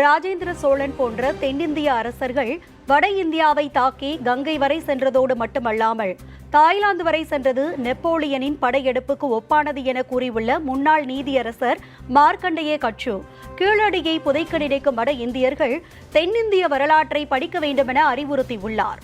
ராஜேந்திர சோழன் போன்ற தென்னிந்திய அரசர்கள் வட இந்தியாவை தாக்கி கங்கை வரை சென்றதோடு மட்டுமல்லாமல் தாய்லாந்து வரை சென்றது நெப்போலியனின் படையெடுப்புக்கு ஒப்பானது என கூறியுள்ள முன்னாள் நீதியரசர் மார்க்கண்டேய கட்சு கீழடியை புதைக்க நினைக்கும் வட இந்தியர்கள் தென்னிந்திய வரலாற்றை படிக்க வேண்டுமென அறிவுறுத்தியுள்ளார்.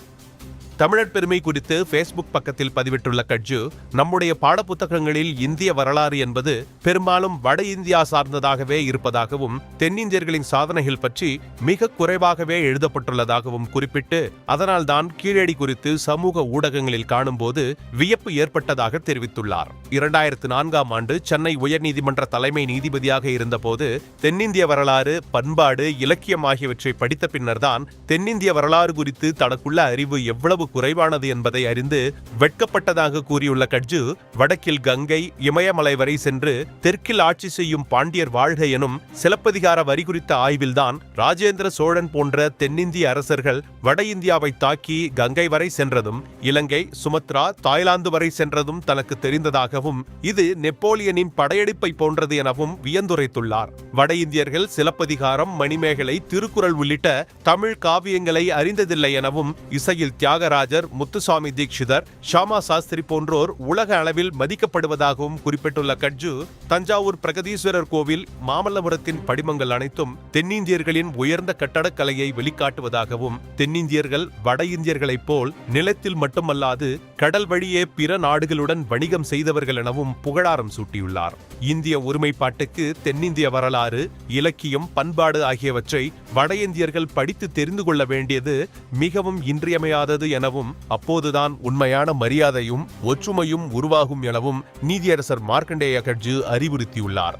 தமிழர் பெருமை குறித்து ஃபேஸ்புக் பக்கத்தில் பதிவிட்டுள்ள கட்ஜு நம்முடைய பாடப்புத்தகங்களில் இந்திய வரலாறு என்பது பெரும்பாலும் வட இந்தியா சார்ந்ததாகவே இருப்பதாகவும் தென்னிந்தியர்களின் சாதனைகள் பற்றி மிக குறைவாகவே எழுதப்பட்டுள்ளதாகவும் குறிப்பிட்டு அதனால்தான் கீழடி குறித்து சமூக ஊடகங்களில் காணும்போது வியப்பு ஏற்பட்டதாக தெரிவித்துள்ளார். இரண்டாயிரத்து நான்காம் ஆண்டு சென்னை உயர்நீதிமன்ற தலைமை நீதிபதியாக இருந்தபோது தென்னிந்திய வரலாறு பண்பாடு இலக்கியம் ஆகியவற்றை படித்த பின்னர்தான் தென்னிந்திய வரலாறு குறித்து தனக்குள்ள அறிவு எவ்வளவு குறைவானது என்பதை அறிந்து வெட்கப்பட்டதாக கூறியுள்ள கட்ஜு வடக்கில் கங்கை இமயமலை வரை சென்று தெற்கில் ஆட்சி செய்யும் பாண்டியர் வாழ்க எனும் சிலப்பதிகார வரி குறித்த ஆய்வில்தான் ராஜேந்திர சோழன் போன்ற தென்னிந்திய அரசர்கள் வட இந்தியாவை தாக்கி கங்கை வரை சென்றதும் இலங்கை சுமத்ரா தாய்லாந்து வரை சென்றதும் தனக்கு தெரிந்ததாகவும் இது நெப்போலியனின் படையெடுப்பை போன்றது எனவும் வியந்துரைத்துள்ளார். வட இந்தியர்கள் சிலப்பதிகாரம் மணிமேகலை திருக்குறள் உள்ளிட்ட தமிழ் காவியங்களை அறிந்ததில்லை எனவும் இசையில் தியாகராஜர் முத்துசாமி தீட்சிதர் ஷாமா சாஸ்திரி போன்றோர் உலக அளவில் மதிக்கப்படுவதாகவும் குறிப்பிட்டுள்ள கட்ஜு தஞ்சாவூர் பிரகதீஸ்வரர் கோவில் மாமல்லபுரத்தின் படிமங்கள் அனைத்தும் தென்னிந்தியர்களின் உயர்ந்த கட்டடக்கலையை வெளிக்காட்டுவதாகவும் தென்னிந்தியர்கள் வட இந்தியர்களைப் போல் நிலத்தில் மட்டுமல்லாது கடல் வழியே பிற நாடுகளுடன் வணிகம் செய்தவர்கள் எனவும் புகழாரம் சூட்டியுள்ளார். இந்திய ஒருமைப்பாட்டுக்கு தென்னிந்திய வரலாறு இலக்கியம் பண்பாடு ஆகியவற்றை வட இந்தியர்கள் படித்து தெரிந்து கொள்ள வேண்டியது மிகவும் இன்றியமையாதது என எனவும் அப்போதுதான் உண்மையான மரியாதையும் ஒற்றுமையும் உருவாகும் எனவும் நீதியரசர் மார்க்கண்டேய கட்ஜு அறிவுறுத்தியுள்ளார்.